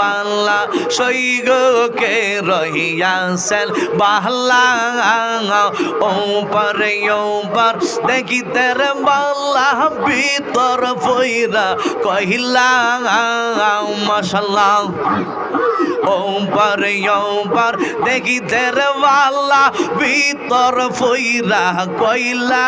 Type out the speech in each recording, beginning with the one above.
বাংলা সৈগকে রহিয়াছেন বাহলা ও পারে ও পার দেখিতে রে বাংলা ভিতর ফইরা কহিলা মশাল্লাহ ওম্পার ওম্পার দেখি তেরওয়ালা ভিতর ফইরা কইলা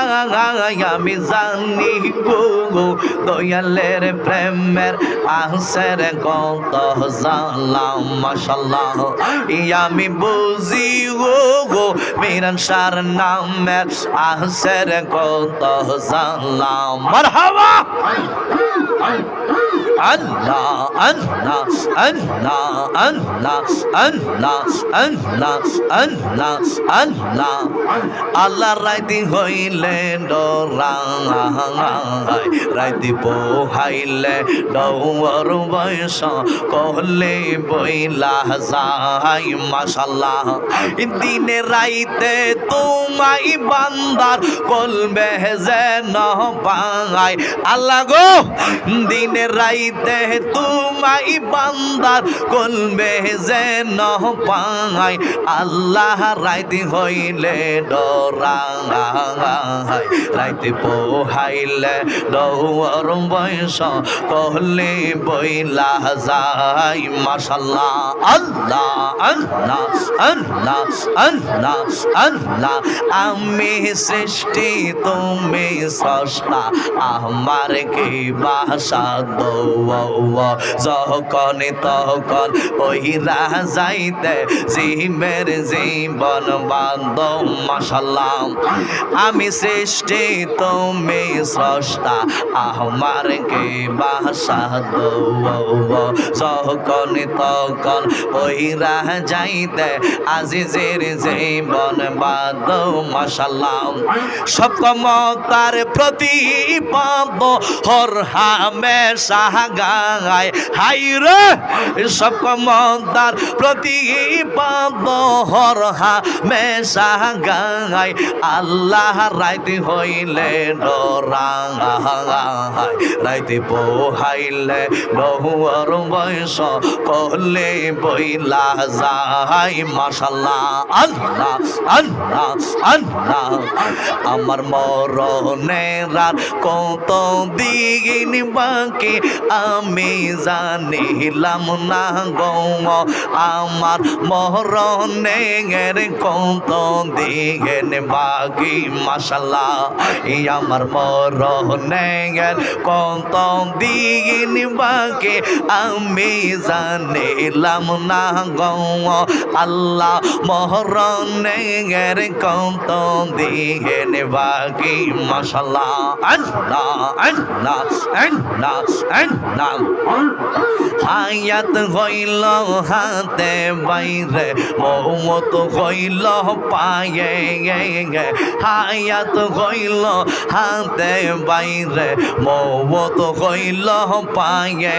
আমি জানি গো গো দয়ালের প্রেমের আহসের কত জানলাম মাশাল্লাহ। আমি বুঝি গো গো মিরান সার নামের আহসের কত জানলাম মারহাবা! Allah, Allah, Allah, Allah, Allah, Allah, Allah, Allah. আল্লাহ রাইতি হইলে ডরাই রাইতি পোহাইলে ডৌর বয়স কহলে বইলা যাই মাশাল্লাহ দিনে রাইতে তোমাই বান্দার কলবে যেন পাই আল্লাহ গো, দিনে রাইতে তোমাই বান্দার কলবে যেন পাই আল্লাহ রাইতে হইলে রাইতে পোহাইলে ডৌর বয়স কহলে বইলা যাই মাশাল্লাহ, আল্লাহ আল্লাহ আল্লাহ আল্লাহ আল্লাহ। আমি সৃষ্টি, তুমি স্রষ্টা, আমার কি বাসা? দৌ যখন তখন ওই যাইতে জিমের জীবন বান্ধ মাসাল্লাম আমি সৃষ্টি, তুমি স্রষ্টা, আমার কে বাসা যখন তখন ওই যাইতে আজিজের জীবন বাদ মাসাল্লাম সব ক্ষমতার প্রতিপাদ হর হামেশা গায় হাই রে সব ক্ষমতার প্রতিপাদ হর হামেশা গায় আল্লাহ রাইতে হইলে ডরাঙায় রাইতে পোহাইলে ডহুয়ার বয়স কহলে বইলা যায়, মাশাল্লাহ, আল্লাহ আল্লাহ আল্লাহ। আমার মরণের আর কত দিন বাকি আমি জানিলাম না গো, আমার মরণের কত দিন বাকি মাশাল্লাহ, এই আমার মরণের কত দিন বাকি আমি জানিলাম না গো, আল্লাহ মহরণের কত দিন বাকি মাশাল্লাহ, আল্লাহ আল্লাহ আল্লাহ আল্লাহ। হায়াত হইল হাতে বাইরে মৌমত হইল পায়ে হায়াত হইল, হাতে বাইরে মৌমত হইল, পায়ে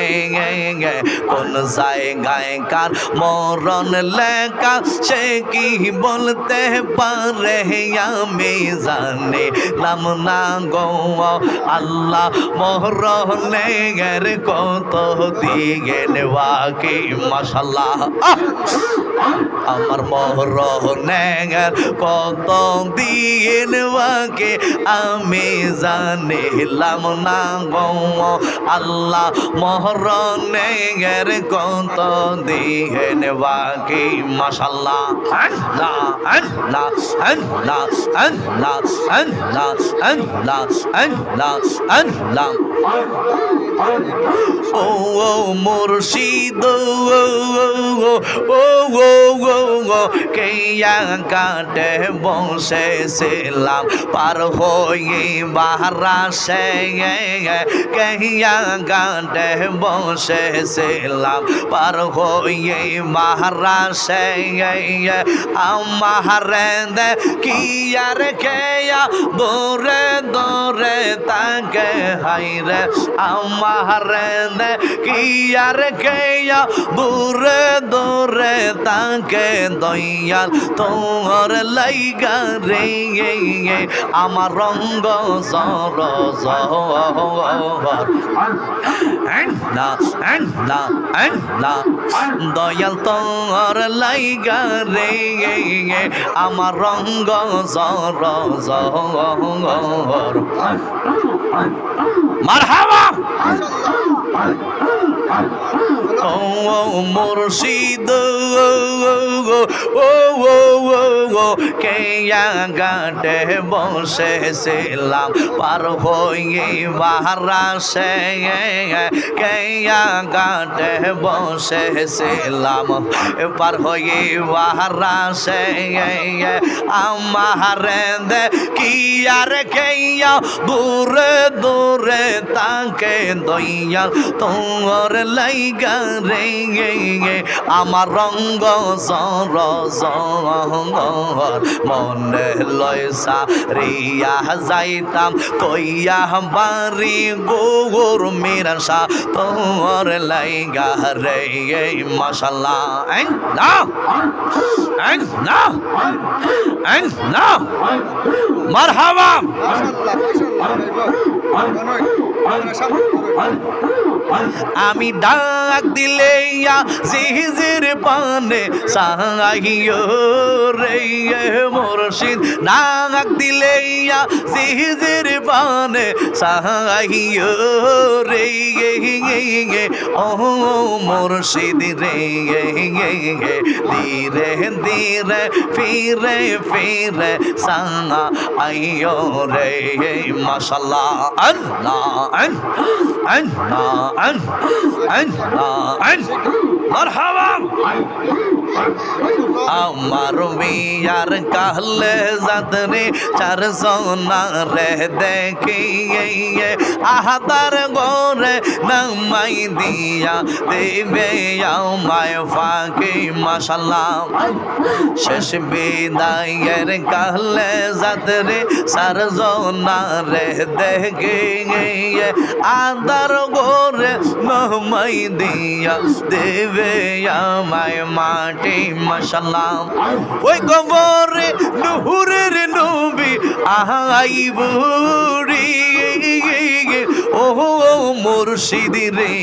কোন জায়গায় কার মরণ লেখা, সে কি বলতে পারে? আমি জানি নাম না গো, আল্লাহ মরণের কত দিগে নেওয়াকে মাসাল্লাহ আমার মরণের কত দিন বাকে আমি জানিলাম না গো আল্লাহ মহরণের কত দিন বাকি মাশাল্লাহ আল্লাহ আল্লাহ আল্লাহ আল্লাহ আল্লাহ আল্লাহ আল্লাহ আল্লাহ ও ও, মুর্শিদ, ও ও ও ও ও কেয়া কাটে বসেছিলাম পার হয়ে বাহারা সে কেয়া কাটে বসেছিলাম পার হয়ে বাহারা সে আমার দে কি আর কেয়া, দূরে দূরে তাকে হাইরে আমার দে কি আর কেয়া দূরে দূরে তাকে দয়াল তোর লাইগা রে আমার রঙ্গ সর দয়াল তোর লাইগা রে আমার রঙ্গ সর মারহাবা। ও মুর্শিদ, ও ও ও ও গাটে বসেছিলাম পার হয়ে বাহারা সে গাটে বসেছিলাম পার হয়ে বাহারা আমার দে কি আর কেয়া, দূরে দূরে তাকে দইয়া, তোর লাইগা রে আমার রঙ্গ সর মনে লয়সা রিয়া যাইতাম কইয়া বাড়ি গোর মিরাসা তোর লাইগা রে মশাল্লাহ না না না মারহাবা আমি ডাক দিলে জিহিজির পানে সাহাইও রে মুর্শিদ। ডাক দিলে জিহিজির পানে সাহাইও রে ও মুর্শিদ রে ধীরে ধীরে, ফিরে ফিরে সাঙ্গা আইও রে মাশাল্লাহ আল্লাহ আল্লাহ। আল্লাহ আল্লাহ মারহাবা আমার বিয়ার কাহলে যাতরে চার সোনা রে দেখিয়ে আহাতার গোরে নামাই দিয়া দেবে আমায় ফাঁকি, মাশাল্লাহ। শেষ বিদায়ের কাহলে যাতরে চার সোনা রে দেখিয়ে আদার গোরে নামাই দিয়া দেবে আমায় মাটি, মশাল্লাহ। ওই কবরে নুহুরের নবী আহাই বুড়ি। ও মুর্শিদ রে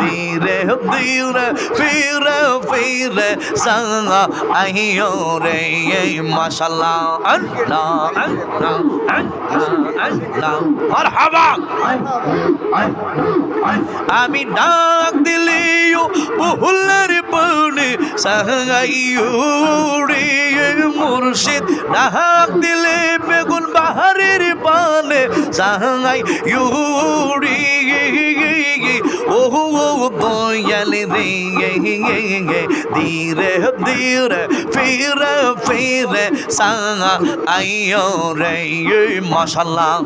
ধীরে ধীরে, ফিরে ফিরে সঙ্গা আইও রে মশাল্লাহ। আল্লাহ আল্লাহ আমি ডাক দিলিও বহুলের পানে সাহাইও রে মুর্শিদ। ডাক দিলে বেগুন বাহারের পানে সাহাই ইউরি ও দয়াল রে ধীরে ধীরে, ফিরে ফিরে সাঙ্গা আইও রে মশাল্লাহ।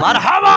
মারহাবা!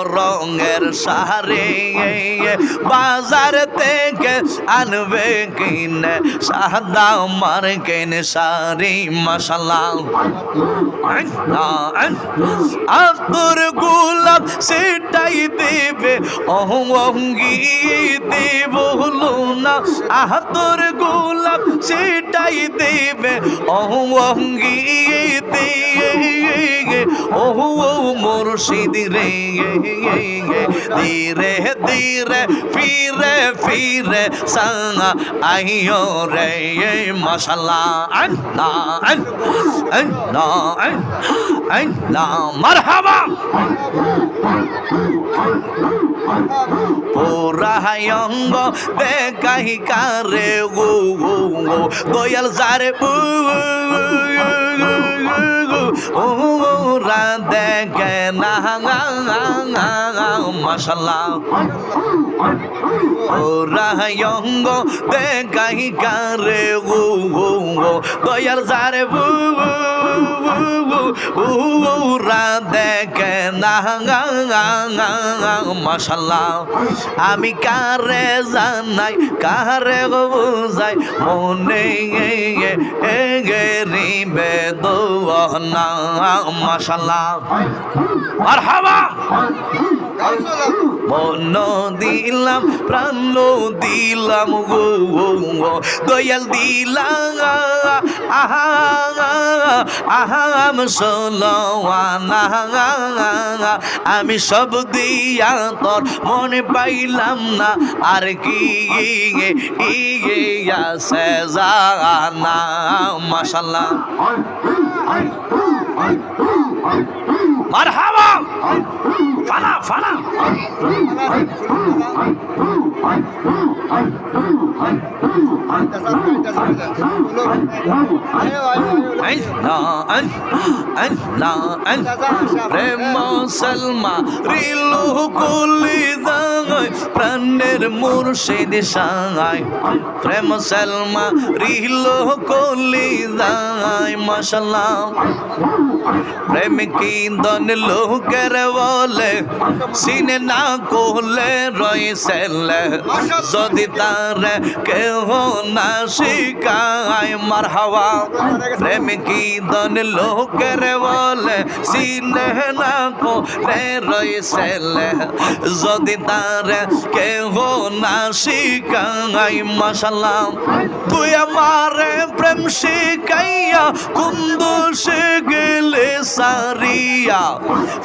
রঙের শাড়ি বাজার থেকে আনবে কিনে, সাদা মার কিনে শাড়ি মশালা আতর গোলাপ সেটাই দেবে অঙ্গি দেব না আতর গোলাপ সেটাই দেবে অঙ্গি দিয়ে ও মুর্শিদ রে। ধীরে ধীরে ফিরে ফিরে সাঙ্গা আইও রে মশালা আল্লাহ আল্লাহ আল্লাহ মারহাবা পুরায়ঙ্গ দেখাই কারে গো গো গো দয়াল সারে বু ও রা দেখে না মশালা পুরায়ঙ্গ দেখাই কারে গো গো গো, দয়াল সারে বু না আমি কারে জানাই কারে বুঝাই মনে গেরিবে দোনা মশালা মারহাবা! মন দিলাম, প্রাণ দিলাম গো দয়াল দিলাম, আহা আহাম সোলওয়ানা আমি সব দিয়া তোর মনে পাইলাম না, আর কি ইয়ে আছে জানা মাশাল্লাহ মারহাবা। ফানা ফানা প্রেম সলমা রিলু কুলি দাগাই প্রাণের মুর্শিদ সাগাই প্রেম মাশাল্লাহ প্রেম কি দন লোকের বলে সিনে না কোলে রইসেলে যদি তার কেহ না শিকায় মার হাওয়া প্রেম কি দন লোকের বলে সিনে না কোলে রইসেলে যদি তার কেহ না শিকায় মাশাল্লাহ তুই আমারে প্রেম শিখাইয়া কুন্দু সে গেলে সারিয়া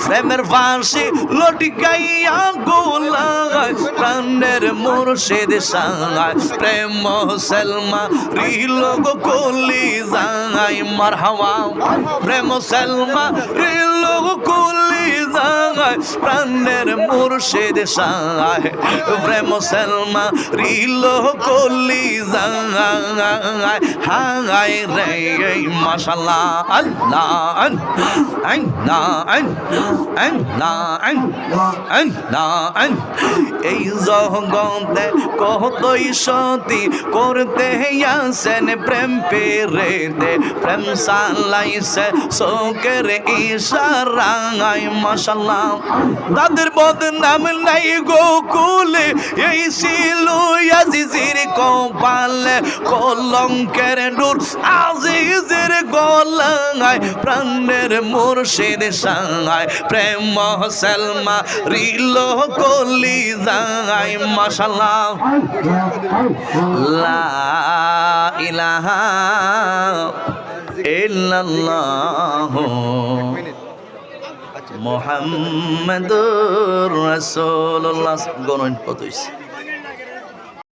প্রেমের ফাঁসি লটিকাইয়া গোলায় প্রাণের মুর্শিদ সাঙায় প্রেম সেলমা রিলো গো কলি যাঙাই মার হাওয়া প্রেম সেলমা রিলো গো কলি যাঙায় প্রাণের মুর্শিদ সাঙায় প্রেম সেলমা রিলো কলি যাঙায় হাঙাই রে মাশাল্লাহ আল্লাহ। and na, and and na, and and na, and এই জগতে কতই সতী করতে আসেন প্রেম পেরেতে। প্রেম সালাইছে শোকের ইশারায় মশাল্লাহ তাদের বদনাম নাই গোকুলে এই ছিল আজিজির কপালে, কলঙ্কের নূর। আজিজের গলায়, প্রাণের মুর্শিদ সাঙায়। প্রেম সেলমা রিল কলি যাই মশাল্লাহ লা ইলাহা ইল্লাল্লাহ মোহাম্মদুর রাসূলুল্লাহ। গণন কত হইছে।